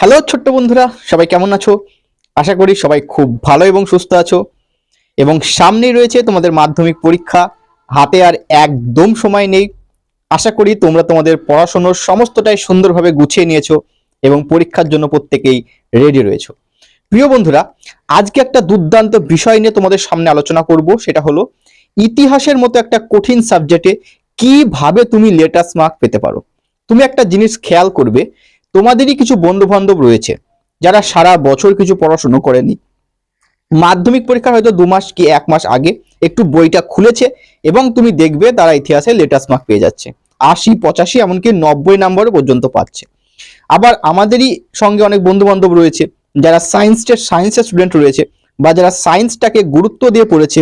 Hello ছোট্ট বন্ধুরা, সবাই কেমন আছো? আশা করি সবাই খুব ভালো এবং সুস্থ আছো। এবং সামনেই রয়েছে তোমাদের মাধ্যমিক পরীক্ষা, হাতে আর একদম সময় নেই। আশা করি তোমরা তোমাদের পড়াশোনার সমস্তটাই সুন্দরভাবে গুছিয়ে নিয়েছো এবং পরীক্ষার জন্য প্রত্যেকেই রেডি রয়েছো। প্রিয় বন্ধুরা, আজকে একটা দুর্দান্ত বিষয় নিয়ে তোমাদের সামনে আলোচনা করব, সেটা হলো ইতিহাসের মতো একটা কঠিন সাবজেক্টে কীভাবে তুমি লেটাস্ট মার্ক পেতে পারো। তুমি একটা জিনিস খেয়াল করবে তোমাদেরই কিছু বন্ধু বান্ধব রয়েছে যারা সারা বছর কিছু পড়াশুনো করেনি। মাধ্যমিক পরীক্ষার হয়তো দু মাস কি এক মাস আগে একটু বইটা খুলেছে এবং তুমি দেখবে তারা ইতিহাসে লেটাস্ট মার্ক পেয়ে যাচ্ছে। আশি, পঁচাশি, এমনকি নব্বই নাম্বার পর্যন্ত পাচ্ছে। আবার আমাদেরই সঙ্গে অনেক বন্ধু বান্ধব রয়েছে, যারা সায়েন্সের সায়েন্সের স্টুডেন্ট রয়েছে বা যারা সায়েন্সটাকে গুরুত্ব দিয়ে পড়েছে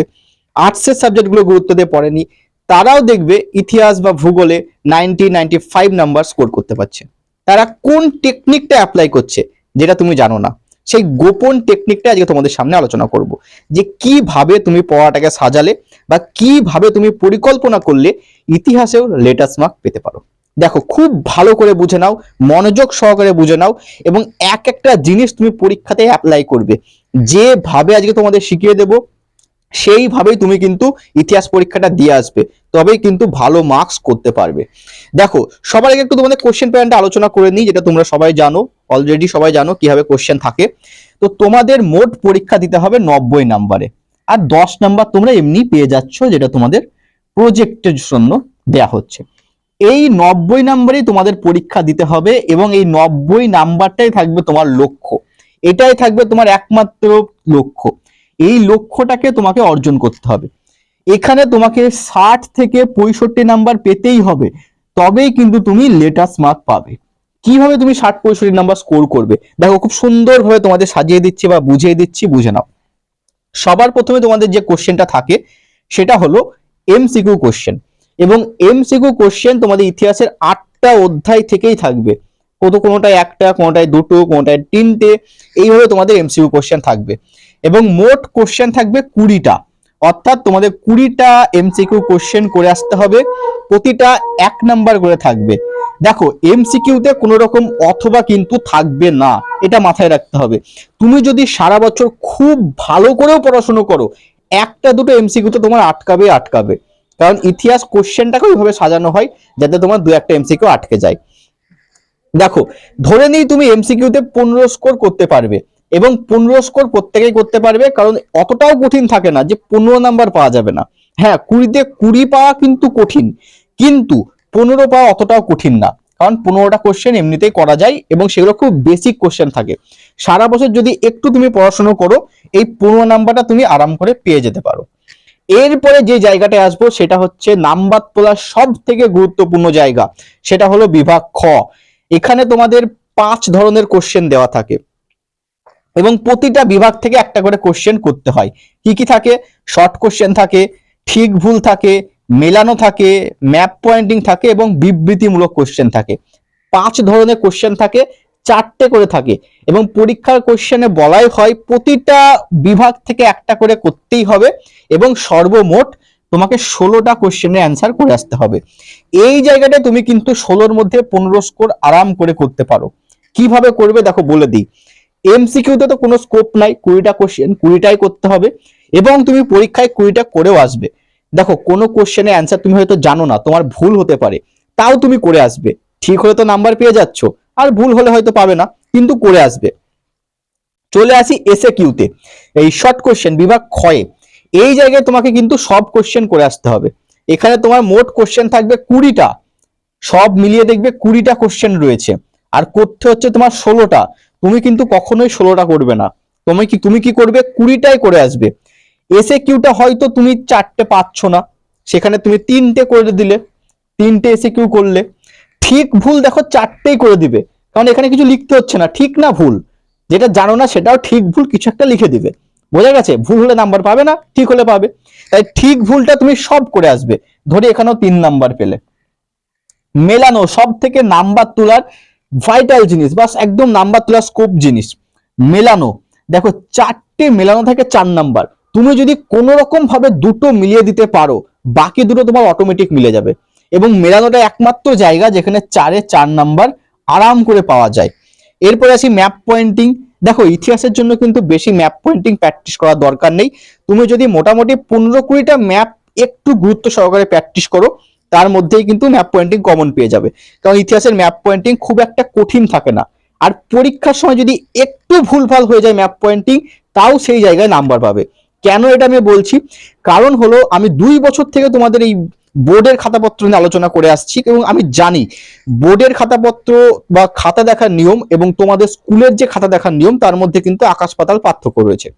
আর্টসের সাবজেক্টগুলো গুরুত্ব দিয়ে পড়েনি, তারাও দেখবে ইতিহাস বা ভূগোলে ninety ninety five number score করতে পারছে। তারা কোন টেকনিকটা অ্যাপ্লাই করছে, যেটা তুমি জানো না। সেই গোপন টেকনিকটা আজকে তোমাদের সামনে আলোচনা করব। যে কীভাবে তুমি পড়াটাকে সাজালে বা কীভাবে তুমি পরিকল্পনা করলে ইতিহাসেও লেটাস্ট মার্ক পেতে পারো। দেখো, খুব ভালো করে বুঝে নাও, মনোযোগ সহকারে বুঝে নাও এবং এক একটা জিনিস তুমি পরীক্ষাতে অ্যাপ্লাই করবে। যেভাবে আজকে তোমাদের শিখিয়ে দেব সেইভাবেই তুমি কিন্তু ইতিহাস পরীক্ষাটা দিয়ে আসবে, তবেই কিন্তু ভালো মার্কস করতে পারবে। দেখো, সবার আগে একটু তোমাদের কোশ্চেন প্যাটার্নটা আলোচনা করে নিই, যেটা তোমরা সবাই জানো অলরেডি সবাই জানো কীভাবে কোশ্চেন থাকে। তো তোমাদের মোট পরীক্ষা দিতে হবে নব্বই নাম্বারে আর দশ নাম্বার তোমরা এমনি পেয়ে যাচ্ছ, যেটা তোমাদের প্রজেক্টের জন্য দেয়া হচ্ছে। এই নব্বই নাম্বারই তোমাদের পরীক্ষা দিতে হবে এবং এই নব্বই নাম্বারটাই থাকবে তোমার লক্ষ্য। এটাই থাকবে তোমার একমাত্র লক্ষ্য। এই লক্ষ্যটাকে তোমাকে অর্জন করতে হবে। এখানে তোমাকে ষাট থেকে পঁয়ষট্টি নাম্বার পেতেই হবে, তবেই কিন্তু তুমি লেটাস্ট মার্ক পাবে। কীভাবে তুমি ষাট, পঁয়ষট্টি নাম্বার স্কোর করবে? দেখো, খুব সুন্দরভাবে তোমাদের সাজিয়ে দিচ্ছি বা বুঝিয়ে দিচ্ছি, বুঝে নাও। সবার প্রথমে তোমাদের যে কোশ্চেনটা থাকে, সেটা হলো এমসিকিউ কোশ্চেন এবং এমসিকিউ কোশ্চেন তোমাদের ইতিহাসের আটটা অধ্যায় থেকেই থাকবে। কত কোনোটায় একটা, কোনোটায় দুটো, কোনোটায় তিনটে, এইভাবে তোমাদের এমসিকিউ কোশ্চেন থাকবে। এবং মোট কোশ্চেন থাকবে কুড়িটা। অর্থাৎ তোমাদের কুড়িটা এমসিকিউ কোশ্চেন করে আসতে হবে। প্রতিটা এক নাম্বার করে থাকবে। দেখো এমসিকিউতে কোনো রকম অথবা কিন্তু থাকবে না। এটা মাথায় রাখতে হবে। তুমি যদি সারা বছর খুব ভালো করেও পড়াশুনো করো, একটা দুটো এমসিকিউতে তোমার আটকাবে আটকাবে। কারণ ইতিহাস কোশ্চেনটাকে ওইভাবে সাজানো হয়, যাতে তোমার দু একটা এমসিকিউ আটকে যায়। দেখো, ধরে নিই তুমি এমসিকিউতে পনেরো স্কোর করতে পারবে। এবং পনেরো স্কোর প্রত্যেকেই করতে পারবে, কারণ অতটাও কঠিন থাকে না যে পনেরো নাম্বার পাওয়া যাবে না। হ্যাঁ কুড়িতে কুড়ি পাওয়া কিন্তু কঠিন, কিন্তু পনেরো পাওয়া অতটাও কঠিন না। কারণ পনেরোটা কোশ্চেন এমনিতেই করা যায় এবং সেগুলো খুব বেসিক কোশ্চেন থাকে। সারা বছর যদি একটু তুমি পড়াশোনা করো, এই পনেরো নাম্বারটা তুমি আরাম করে পেয়ে যেতে পারো। এরপরে যে জায়গাটায় আসব, সেটা হচ্ছে নাম্বার তোলার সব থেকে গুরুত্বপূর্ণ জায়গা, সেটা হলো বিভাগ খ। এখানে তোমাদের পাঁচ ধরনের কোশ্চেন দেওয়া থাকে। এবং প্রতিটা বিভাগ থেকে একটা করে কোশ্চেন করতে হয়। কি কি থাকে? শর্ট কোশ্চেন থাকে, ঠিক ভুল থাকে, মেলানো থাকে ম্যাপ পয়েন্টিং থাকে এবং বিবৃতিমূলক কোশ্চেন থাকে। পাঁচ ধরনের কোশ্চেন থাকে, চারটে করে থাকে এবং পরীক্ষার কোশ্চেনে বলাই হয় প্রতিটা বিভাগ থেকে একটা করে করতেই হবে এবং সর্বমোট তোমাকে ষোলোটা কোশ্চেনের অ্যান্সার করে আসতে হবে। এই জায়গাটা তুমি কিন্তু ষোলোর মধ্যে পনেরো স্কোর আরাম করে করতে পারো। কীভাবে করবে দেখো বলে দিই। এমসিকিউতে তো কোনো স্কোপ নাই, কুড়িটা কোশ্চেন কুড়িটাই করতে হবে এবং তুমি পরীক্ষায় কুড়িটা করেও আসবে। দেখো, কোনো কোশ্চেনের অ্যান্সার তুমি হয়তো জানো না, তোমার ভুল হতে পারে, তাও তুমি করে আসবে। ঠিক হলে তো নাম্বার পেয়ে যাচ্ছ, আর ভুল হলে হয়তো পাবে না, কিন্তু করে আসবে। চলে আসি এসে কিউতে এই শর্ট কোশ্চেন বিভাগ ক্ষয়ে। এই জায়গায় তোমাকে কিন্তু সব কোশ্চেন করে আসতে হবে। এখানে তোমার মোট কোশ্চেন থাকবে কুড়িটা। সব মিলিয়ে দেখবে কুড়িটা কোশ্চেন রয়েছে। আর করতে হচ্ছে তোমার ষোলোটা। তুমি কিন্তু কখনোই ষোলোটা করবে না। তুমি কি তুমি কি করবে? কুড়িটাই করে আসবে। এসে কিউটা হয়তো তুমি চারটে পাচ্ছ না। সেখানে তুমি তিনটে করে দিলে। তিনটে এসে কিউ করলে। ঠিক ভুল দেখো, চারটেই করে দিবে। কারণ এখানে কিছু লিখতে হচ্ছে না। ঠিক না ভুল? যেটা জানো না, সেটাও ঠিক ভুল কিছু একটা লিখে দিবে। বোঝা গেছে? ভুল হলে নাম্বার পাবে না, ঠিক হলে পাবে। তাই ঠিক ভুলটা তুমি সব করে আসবে। ধরে এখানেও তিন নাম্বার পেলে। মেলানো সব থেকে নাম্বার তোলার ভাইটাল জিনিস, বাস একদম নাম্বার তোলার স্কোপ জিনিস। মেলানো, দেখো চারটে মেলানো থাকে চার নাম্বার তুমি যদি কোনো রকম ভাবে দুটো মিলিয়ে দিতে পারো, বাকি দুটো তোমার অটোমেটিক মিলে যাবে। এবং মেলানোটা একমাত্র জায়গা যেখানে চারে চার নাম্বার আরাম করে পাওয়া যায়। এরপরে আসি ম্যাপ পয়েন্টিং দেখো, ইতিহাসের জন্য কিন্তু বেশি ম্যাপ পয়েন্টিং প্র্যাকটিস করার দরকার নেই। তুমি যদি মোটামুটি পনেরো কুড়িটা ম্যাপ একটু গুরুত্ব সহকারে প্র্যাকটিস করো তার মধ্যেই কিন্তু ম্যাপ পয়েন্টিং কমন পেয়ে যাবে। কারণ ইতিহাসের ম্যাপ পয়েন্টিং খুব একটা কঠিন থাকে না। আর পরীক্ষার সময় যদি একটু ভুলভাল হয়ে যায় ম্যাপ পয়েন্টিং তাও সেই জায়গায় নাম্বার পাবে। কেন এটা আমি বলছি? কারণ হলো, আমি দুই বছর থেকে তোমাদের এই বোর্ডের খাতাপত্র নিয়ে আলোচনা করে আসছি এবং আমি জানি, বোর্ডের খাতাপত্র বা খাতা দেখার নিয়ম এবং তোমাদের স্কুলের যে খাতা দেখার নিয়ম, তার মধ্যে কিন্তু আকাশ পাতাল পার্থক্য রয়েছে।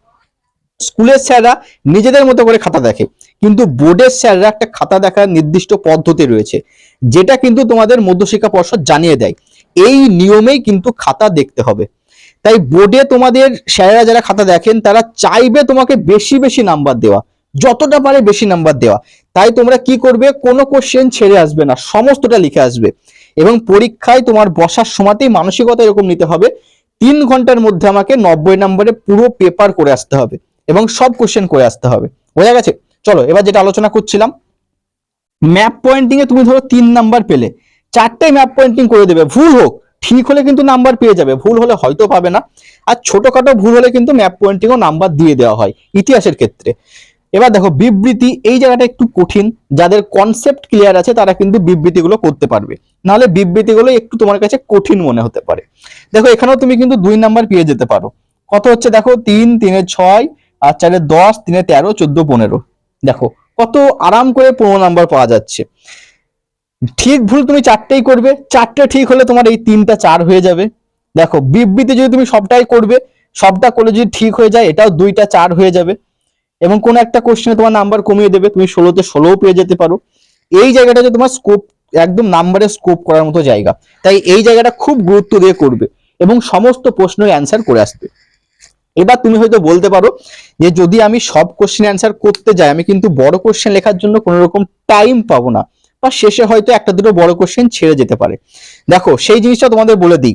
স্কুলের স্যাররা নিজেদের মতো করে খাতা দেখে। কিন্তু বোর্ডের স্যাররা একটা খাতা দেখার নির্দিষ্ট পদ্ধতি রয়েছে, যেটা কিন্তু তোমাদের মধ্যশিক্ষা পর্ষদ জানিয়ে দেয়। এই নিয়মেই কিন্তু খাতা দেখতে হবে। তাই বোর্ডে তোমাদের স্যারেরা যারা খাতা দেখেন, তারা চাইবে তোমাকে বেশি বেশি নাম্বার দেওয়া। যতটা পারে বেশি নাম্বার দেওয়া। তাই তোমরা কি করবে? কোনো কোশ্চেন ছেড়ে আসবে না। সমস্তটা লিখে আসবে। এবং পরীক্ষায় তোমার বসার সময়তেই মানসিকতা এরকম নিতে হবে। তিন ঘণ্টার মধ্যে আমাকে নব্বই নম্বরে পুরো পেপার করে আসতে হবে। এবং সব কোশ্চেন করে আসতে হবে। বোঝা গেছে? চলো, এবার যেটা আলোচনা করছিলাম ম্যাপ পয়েন্টিং এ তুমি ধরো তিন নাম্বার পেলে। চারটে ম্যাপ পয়েন্টিং করে দেবে। ভুল হোক, ঠিক হলে কিন্তু নাম্বার পেয়ে যাবে। ভুল হলে হয়তো পাবে না। আর ছোটখাটো ভুল হলে কিন্তু ম্যাপ পয়েন্টিংও নাম্বার দিয়ে দেওয়া হয় ইতিহাসের ক্ষেত্রে। এবার দেখো, বিবৃতি, এই জায়গাটা একটু কঠিন। যাদের কনসেপ্ট ক্লিয়ার আছে, তারা কিন্তু বিবৃতিগুলো করতে পারবে। নাহলে বিবৃতিগুলো একটু তোমার কাছে কঠিন মনে হতে পারে। দেখো, এখানেও তুমি কিন্তু দুই নাম্বার পেয়ে যেতে পারো। কত হচ্ছে? দেখো, তিন, তিনে ছয় আর চারে দশ, তিনে তেরো, চোদ্দ, পনেরো। দেখো, কত আরাম করে পনেরো নাম্বার পাওয়া যাচ্ছে। ঠিক ভুল তুমি চারটেই করবে। চারটে ঠিক হলে তোমার এই তিনটা চার হয়ে যাবে। দেখো, বিবৃতি যদি তুমি সবটাই করবে, সবটা করলে যদি ঠিক হয়ে যায়, এটাও দুইটা চার হয়ে যাবে। এবং কোন একটা কোশ্চেনে তোমার নাম্বার কমিয়ে দেবে, তুমি ষোলোতে ষোলোও পেয়ে যেতে পারো। এই জায়গাটা যে তোমার স্কোপ একদম নাম্বারে স্কোপ করার মতো জায়গা। তাই এই জায়গাটা খুব গুরুত্ব দিয়ে করবে। এবং সমস্ত প্রশ্নের অ্যান্সার করে আসবে। এবার তুমি হয়তো বলতে পারো যে যদি আমি সব কোশ্চেন অ্যান্সার করতে যাই, আমি কিন্তু বড় কোশ্চেন লেখার জন্য কোনো রকম টাইম পাবো না। বা শেষে হয়তো একটা দুটো বড় কোশ্চেন ছেড়ে যেতে পারে। দেখো, সেই জিনিসটা তোমাদের বলে দিই।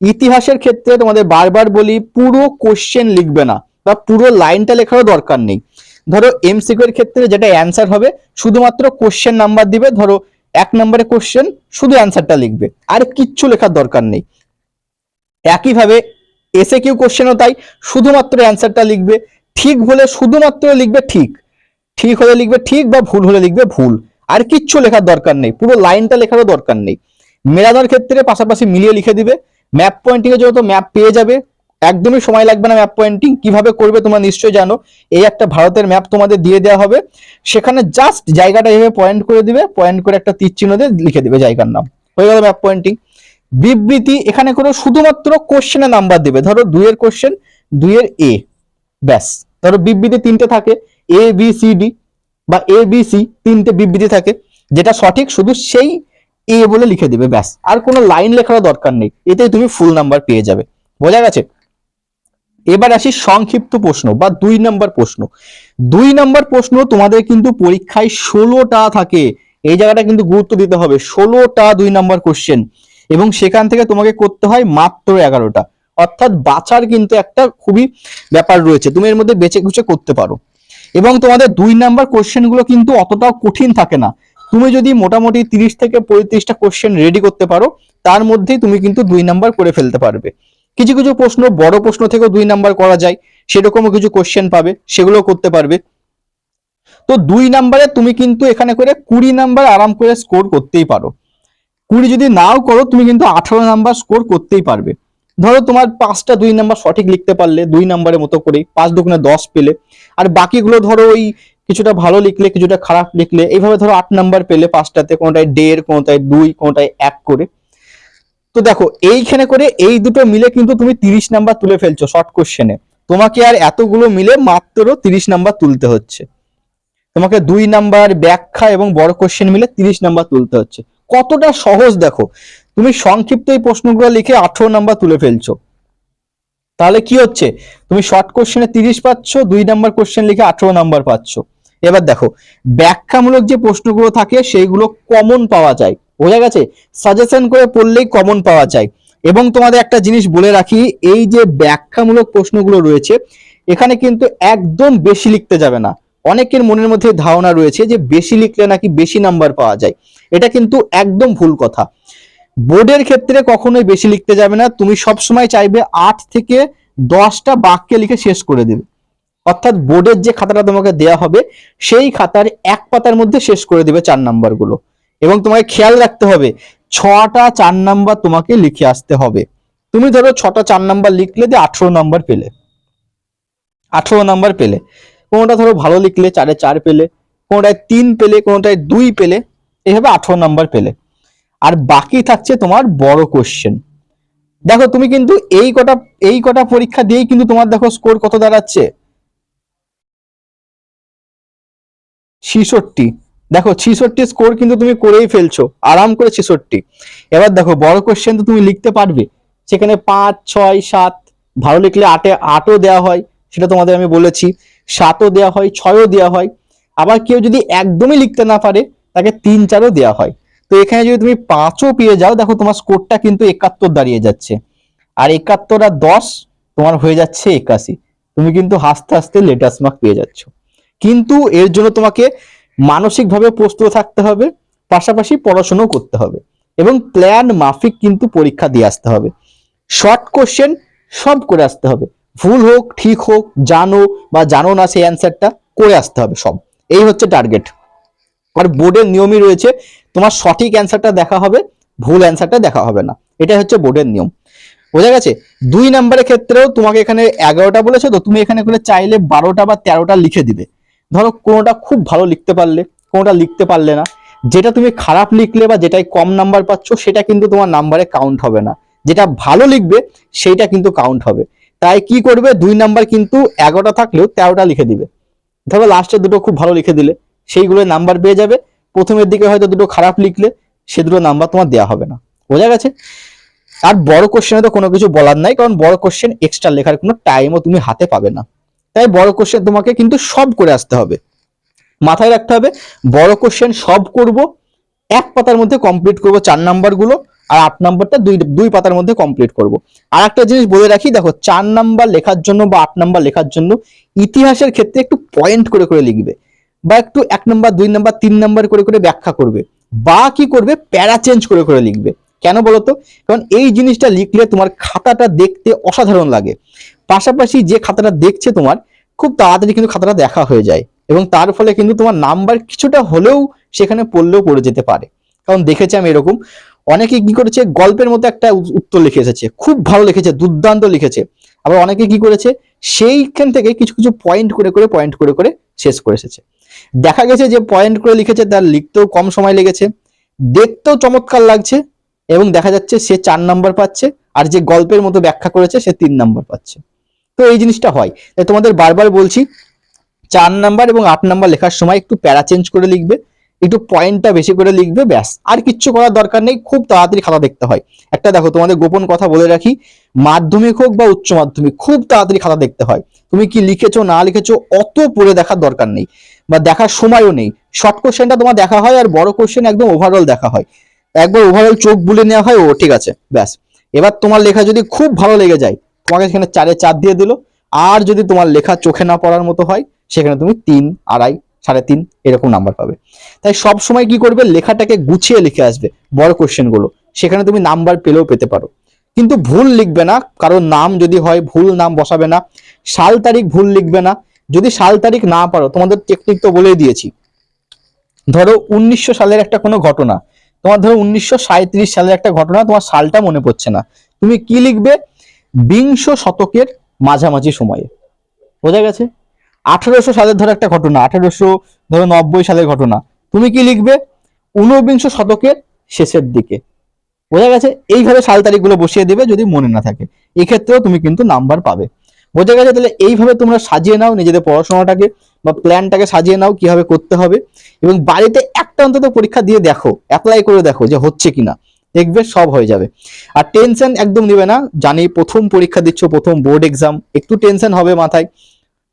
ইতিহাসের ক্ষেত্রে তোমাদের বারবার বলি, পুরো কোশ্চেন লিখবে না বা পুরো লাইনটা লেখারও দরকার নেই। ধরো এমসিকিউ এর ক্ষেত্রে যেটা অ্যান্সার হবে, শুধুমাত্র কোশ্চেন নাম্বার দিবে, ধরো এক নম্বরে কোশ্চেন শুধু অ্যান্সারটা লিখবে। আর কিচ্ছু লেখার দরকার নেই। একইভাবে এসে কিউ কোশ্চেনও তাই শুধুমাত্র অ্যান্সারটা লিখবে। ঠিক হলে শুধুমাত্র লিখবে ঠিক। ঠিক হলে লিখবে ঠিক বা ভুল হলে লিখবে ভুল। আর কিচ্ছু লেখার দরকার নেই। পুরো লাইনটা লেখারও দরকার নেই। মেলানোর ক্ষেত্রে পাশাপাশি মিলিয়ে লিখে দিবে। ম্যাপ পয়েন্টিং এর জন্য তো ম্যাপ পেয়ে যাবে। একদমই সময় লাগবে না ম্যাপ পয়েন্টিং কীভাবে করবে তোমরা নিশ্চয়ই জানো। এই একটা ভারতের ম্যাপ তোমাদের দিয়ে দেওয়া হবে। সেখানে জাস্ট জায়গাটা এভাবে পয়েন্ট করে দিবে। পয়েন্ট করে একটা তীর চিহ্ন দিয়ে লিখে দিবে জায়গার নাম। হয়ে গেল ম্যাপ পয়েন্টিং বিবৃতি, এখানে করে শুধুমাত্র কোশ্চেনের নাম্বার দেবে। ধরো দুইয়ের কোশ্চেন দুইয়ের এ ব্যাস। ধরো বিবৃতি তিনটে থাকে এ বি সি ডি বা এ বি সি তিনটে বিবৃতি থাকে, যেটা সঠিক শুধু সেই এ বলে লিখে দিবে, ব্যাস। আর কোনো লাইন লেখারও দরকার নেই, এতেই তুমি ফুল নাম্বার পেয়ে যাবে। বোঝা গেছে? এবার আসি সংক্ষিপ্ত প্রশ্ন বা দুই নাম্বার প্রশ্ন। দুই নাম্বার প্রশ্ন তোমাদের কিন্তু পরীক্ষায় ষোলোটা থাকে। এই জায়গাটা কিন্তু গুরুত্ব দিতে হবে। ষোলোটা দুই নাম্বার কোশ্চেন এবং সেখান থেকে তোমাকে করতে হয় মাত্র এগারোটা। অর্থাৎ বাঁচার কিন্তু একটা খুবই ব্যাপার রয়েছে। তুমি এর মধ্যে বেছে কুচে করতে পারো। এবং তোমাদের দুই নাম্বার কোশ্চেনগুলো কিন্তু অতটাও কঠিন থাকে না। তুমি যদি মোটামুটি তিরিশ থেকে পঁয়ত্রিশটা কোশ্চেন রেডি করতে পারো, তার মধ্যেই তুমি কিন্তু দুই নাম্বার করে ফেলতে পারবে। কিছু কিছু প্রশ্ন, বড় প্রশ্ন থেকেও দুই নাম্বার করা যায়। সেরকমও কিছু কোশ্চেন পাবে সেগুলো করতে পারবে। তো দুই নাম্বারে তুমি কিন্তু এখানে করে কুড়ি নাম্বার আরাম করে স্কোর করতেই পারো। কুড়ি যদি নাও করো, তুমি কিন্তু আঠারো নাম্বার স্কোর করতেই পারবে। ধরো তোমার পাঁচটা দুই নাম্বার সঠিক লিখতে পারলে, দুই নাম্বারের মতো করে পাঁচ দুগুণে দশ পেলে। আর বাকিগুলো ধরো ওই কিছুটা ভালো লিখলে, কিছুটা খারাপ লিখলে, এইভাবে ধরো আট নাম্বার পেলে পাঁচটাতে, কোনোটায় দেড়, কোনোটায় দুই, কোনোটায় এক করে। তো দেখো, এইখানে করে এই দুটো মিলে কিন্তু তুমি তিরিশ নাম্বার তুলে ফেলছো শর্ট কোশ্চেনে তোমাকে আর এতগুলো মিলে মাত্র তিরিশ নাম্বার তুলতে হচ্ছে। তোমাকে দুই নাম্বার ব্যাখ্যা এবং বড় কোশ্চেন মিলে তিরিশ নাম্বার তুলতে হচ্ছে। কতটা সহজ দেখো। তুমি সংক্ষিপ্ত এই প্রশ্নগুলো লিখে আঠারো নাম্বার তুলে ফেলছো। তাহলে কি হচ্ছে? তুমি শর্ট কোশ্চেনে তিরিশ পাচ্ছ, দুই নাম্বার কোশ্চেন লিখে আঠারো নাম্বার পাচ্ছ। এবার দেখো, ব্যাখ্যামূলক যে প্রশ্নগুলো থাকে, সেইগুলো কমন পাওয়া যায়। বোঝা গেছে? সাজেশন করে পড়লেই কমন পাওয়া যায়। এবং তোমাদের একটা জিনিস বলে রাখি, এই যে ব্যাখ্যামূলক প্রশ্নগুলো রয়েছে, এখানে কিন্তু একদম বেশি লিখতে যাবে না। অনেকের মনের মধ্যে ধারণা রয়েছে যে বেশি লিখলে নাকি বেশি নাম্বার পাওয়া যায়। এটা কিন্তু একদম ভুল কথা। বোর্ডের ক্ষেত্রে কখনোই বেশি লিখতে যাবে না। তুমি সবসময় চাইবে আট থেকে দশটা বাক্যে লিখে শেষ করে দেবে। অর্থাৎ বোর্ডের যে খাতাটা তোমাকে দেওয়া হবে, সেই খাতার এক পাতার মধ্যে শেষ করে দেবে চার নাম্বারগুলো এবং তোমাকে খেয়াল রাখতে হবে, ছটা চার নাম্বার তোমাকে লিখে আসতে হবে। তুমি ধরো ছটা চার নাম্বার লিখলে দিয়ে আঠেরো নাম্বার পেলে। আঠেরো নাম্বার পেলে। কোনোটা ধরো ভালো লিখলে চারে চার পেলে, কোনোটায় তিন পেলে, কোনোটায় দুই পেলে, এভাবে আঠেরো নাম্বার পেলে। আর বাকি থাকছে তোমার বড় কোশ্চেন দেখো তুমি কিন্তু এই কটা এই কটা পরীক্ষা দিয়েই কিন্তু তোমার দেখো স্কোর কত দাঁড়াচ্ছে? ছিষট্টি। দেখো ছিষট্টি স্কোর কিন্তু তুমি করেই ফেলছো, আরাম করে ছিষট্টি। এবার দেখো বড় কোশ্চেন তো তুমি লিখতে পারবে। সেখানে পাঁচ, ছয়, সাত, ভালো লিখলে আটে, আটও দেওয়া হয়, সেটা তোমাদের আমি বলেছি। সাতও দেওয়া হয়, ছয়ও দেওয়া হয়। আবার কেউ যদি একদমই লিখতে না পারে, তাকে তিন চারও দেওয়া হয়। তো এখানে যদি তুমি পাঁচও পেয়ে যাও, দেখো তোমার স্কোরটা কিন্তু একাত্তর দাঁড়িয়ে যাচ্ছে। আর একাত্তর আর দশ, তোমার হয়ে যাচ্ছে একাশি। তুমি কিন্তু হাসতে হাসতে লেটাস্ট মার্ক পেয়ে যাচ্ছ। কিন্তু এর জন্য তোমাকে মানসিকভাবে প্রস্তুত থাকতে হবে, পাশাপাশি পড়াশোনাও করতে হবে। এবং প্ল্যান মাফিক কিন্তু পরীক্ষা দিয়ে আসতে হবে। শর্ট কোশ্চেন সব করে আসতে হবে। ভুল হোক, ঠিক হোক, জানো বা জানো না সেই অ্যান্সারটা করে আসতে হবে সব। এই হচ্ছে টার্গেট আর বোর্ডের নিয়মই রয়েছে, তোমার সঠিক অ্যান্সারটা দেখা হবে, ভুল অ্যান্সারটা দেখা হবে না। এটাই হচ্ছে বোর্ডের নিয়ম। বোঝা গেছে? দুই নম্বরের ক্ষেত্রেও তোমাকে এখানে এগারোটা বলেছে, তো তুমি এখানে করে চাইলে বারোটা বা তেরোটা লিখে দিবে। ধরো কোনোটা খুব ভালো লিখতে পারলে, কোনোটা লিখতে পারলে না। যেটা তুমি খারাপ লিখলে বা যেটাই কম নাম্বার পাচ্ছ, সেটা কিন্তু তোমার নাম্বারে কাউন্ট হবে না। যেটা ভালো লিখবে, সেইটা কিন্তু কাউন্ট হবে। তাই কি করবে? দুই নাম্বার কিন্তু এগারোটা থাকলেও তেরোটা লিখে দিবে। ধরো লাস্টে দুটো খুব ভালো লিখে দিলে, সেইগুলো নাম্বার পেয়ে যাবে। প্রথমের দিকে হয়তো দুটো খারাপ লিখলে, সে দুটো নাম্বার তোমার দেওয়া হবে না। বোঝা গেছে? আর বড় কোশ্চেনে তো কোনো কিছু বলার নাই, কারণ বড় কোশ্চেন এক্সট্রা লেখার কোনো টাইমও তুমি হাতে পাবে না। তাই বড় কোশ্চেন তোমাকে কিন্তু সব করে আসতে হবে। মাথায় রাখতে হবে, বড় কোশ্চেন সব করব, এক পাতার মধ্যে কমপ্লিট করব চার নাম্বারগুলো। আর আট নাম্বারটা দুই দুই পাতার মধ্যে কমপ্লিট করব। আর একটা জিনিস বলে রাখি, দেখো চার নাম্বার লেখার জন্য বা আট নাম্বার লেখার জন্য ইতিহাসের ক্ষেত্রে একটু পয়েন্ট করে করে লিখবে বা একটু এক নাম্বার, দুই নাম্বার, তিন নাম্বার করে করে ব্যাখ্যা করবে বা কি করবে, প্যারা চেঞ্জ করে করে লিখবে। কেন বলতো কারণ এই জিনিসটা লিখলে তোমার খাতাটা দেখতে অসাধারণ লাগে। পাশাপাশি যে খাতাটা দেখছে তোমার, খুব তাড়াতাড়ি কিন্তু খাতাটা দেখা হয়ে যায় এবং তার ফলে কিন্তু তোমার নাম্বার কিছুটা হলেও সেখানে পড়লেও পড়ে যেতে পারে। কারণ দেখেছি আমি এরকম অনেকে কি করেছে? গল্পের মতো একটা উত্তর লিখে এসেছে। খুব ভালো লিখেছে, দুর্দান্ত লিখেছে। আবার অনেকে কি করেছে? সেইখান থেকে কিছু কিছু পয়েন্ট করে করে পয়েন্ট করে করে শেষ করে এসেছে। দেখা গেছে যে পয়েন্ট করে লিখেছে, তার লিখতেও কম সময় লেগেছে। দেখতেও চমৎকার লাগছে এবং দেখা যাচ্ছে সে চার নাম্বার পাচ্ছে আর যে গল্পের মতো ব্যাখ্যা করেছে, সে তিন নাম্বার পাচ্ছে। তো এই জিনিসটা হয়। তাই তোমাদের বারবার বলছি, চার নাম্বার এবং আট নাম্বার লেখার সময় একটু প্যারা চেঞ্জ করে লিখবে। একটু পয়েন্টটা বেশি করে লিখবে, ব্যাস। আর কিচ্ছু করার দরকার নেই, খুব তাড়াতাড়ি খাতা দেখতে হয়। একটা দেখো, তোমাদের গোপন কথা বলে রাখি, মাধ্যমিক হোক বা উচ্চ মাধ্যমিক, খুব তাড়াতাড়ি খাতা দেখতে হয়। তুমি কি লিখেছো, না লিখেছো, অত পড়ে দেখার দরকার নেই। বা দেখার সময়ও নেই। শর্ট কোশ্চেনটা তোমার দেখা হয় আর বড় কোশ্চেন একদম ওভারঅল দেখা হয়। একবার ওভারঅল চোখ বুলে নেওয়া হয়, ও ঠিক আছে, ব্যাস। এবার তোমার লেখা যদি খুব ভালো লেগে যায়, তোমাকে সেখানে চারে চার দিয়ে দিল। আর যদি তোমার লেখা চোখে না পড়ার মতো হয়, সেখানে তুমি তিন, আড়াই সাড়ে তিন এরকম নাম্বার পাবে। তাই সব সময় কি করবে? লেখাটাকে গুছিয়ে লিখে আসবে বড় কোশ্চেনগুলো। সেখানে তুমি নাম্বার পেলেও পেতে পারো। কিন্তু ভুল লিখবে না। কারণ নাম যদি হয়, ভুল নাম বসাবে না। সাল তারিখ ভুল লিখবে না। যদি সাল তারিখ না পারো, তোমাদের টেকনিক তো বলেই দিয়েছি। ধরো উনিশশো সালের একটা কোনো ঘটনা। তোমার ধরো উনিশশো সালের একটা ঘটনা, তোমার সালটা মনে পড়ছে না। তুমি কি লিখবে? বিংশ শতকের মাঝামাঝি সময়ে। বোঝা গেছে? আঠারোশো সালের ধরো একটা ঘটনা, আঠারোশো ধরো নব্বই সালের ঘটনা। তুমি কি লিখবে? ঊনবিংশ শতকের শেষের দিকে। বোঝা গেছে? এইভাবে সাল তারিখগুলো বসিয়ে দেবে যদি মনে না থাকে। এক্ষেত্রেও তুমি কিন্তু নাম্বার পাবে। বোঝা গেছে? তাহলে এইভাবে তোমরা সাজিয়ে নাও নিজেদের পড়াশোনাটাকে বা প্ল্যানটাকে সাজিয়ে নাও কীভাবে করতে হবে। এবং বাড়িতে একটা অন্তত পরীক্ষা দিয়ে দেখো অ্যাপ্লাই করে দেখো যে হচ্ছে কিনা। দেখবে সব হয়ে যাবে। আর টেনশন একদম নেবে না। জানি প্রথম পরীক্ষা দিচ্ছ, প্রথম বোর্ড এক্সাম একটু টেনশন হবে মাথায়।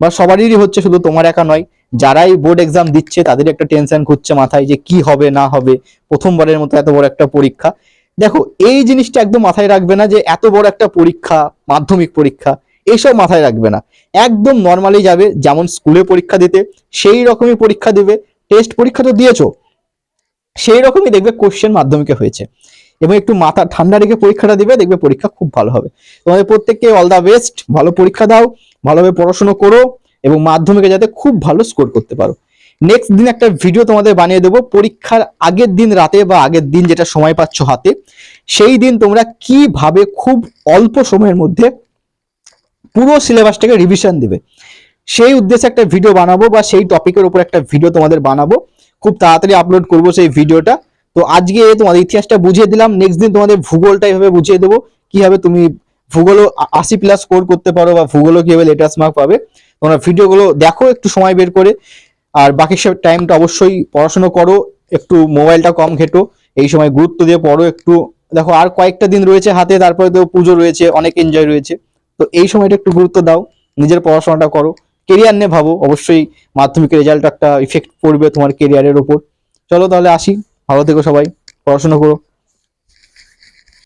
বা সবারই হচ্ছে শুধু তোমার একা নয়, যারাই বোর্ড এক্সাম দিচ্ছে তাদের একটা টেনশন ঘুরছে মাথায় যে কি হবে, না হবে, প্রথমবারের মতো এত বড় একটা পরীক্ষা। দেখো, এই জিনিসটা একদম মাথায় রাখবে না যে এত বড় একটা পরীক্ষা, মাধ্যমিক পরীক্ষা এইসব মাথায় রাখবে না। একদম নর্মালি যাবে, যেমন স্কুলে পরীক্ষা দিতে, সেই রকমই পরীক্ষা দিবে টেস্ট পরীক্ষা তো দিয়েছ, সেই রকমই দেখবে কোশ্চেন মাধ্যমিকে হয়েছে। এবং একটু মাথা ঠান্ডা রেখে পরীক্ষাটা দিবে, দেখবে পরীক্ষা খুব ভালো হবে। তোমাদের প্রত্যেককে অল দা বেস্ট ভালো পরীক্ষা দাও, ভালোভাবে পড়াশোনা করো এবং মাধ্যমিকে যাতে খুব ভালো স্কোর করতে পারো। নেক্সট দিন একটা ভিডিও তোমাদের বানিয়ে দেবো, পরীক্ষার আগের দিন রাতে বা আগের দিন যেটা সময় পাচ্ছ হাতে, সেই দিন তোমরা কীভাবে খুব অল্প সময়ের মধ্যে পুরো সিলেবাসটাকে রিভিশন দিবে। সেই উদ্দেশ্যে একটা ভিডিও বানাবো বা সেই টপিকের উপর একটা ভিডিও তোমাদের বানাবো। খুব তাড়াতাড়ি আপলোড করব সেই ভিডিওটা তো আজকে তোমাদের ইতিহাসটা বুঝিয়ে দিলাম। নেক্সট দিন তোমাদের ভূগোলটা এভাবে বুঝিয়ে দেবো। কীভাবে তুমি ভূগোলও আশি প্লাস স্কোর করতে পারো বা ভূগোলও কীভাবে লেটেস্ট মার্ক পাবে। তোমরা ভিডিওগুলো দেখো, একটু সময় বের করে। আর বাকি সব টাইমটা অবশ্যই পড়াশোনা করো, একটু মোবাইলটা কম ঘেটো। এই সময় গুরুত্ব দিয়ে পড়ো একটু। দেখো, আর কয়েকটা দিন রয়েছে হাতে, তারপরে তো পুজো রয়েছে, অনেক এনজয় রয়েছে। তো এই সময়টা একটু গুরুত্ব দাও, নিজের পড়াশোনাটা করো। কেরিয়ার নিয়ে ভাবো, অবশ্যই মাধ্যমিকের রেজাল্ট একটা ইফেক্ট পড়বে তোমার কেরিয়ারের ওপর। চলো তাহলে আসি। ভালো থেকো সবাই পড়াশোনা করো।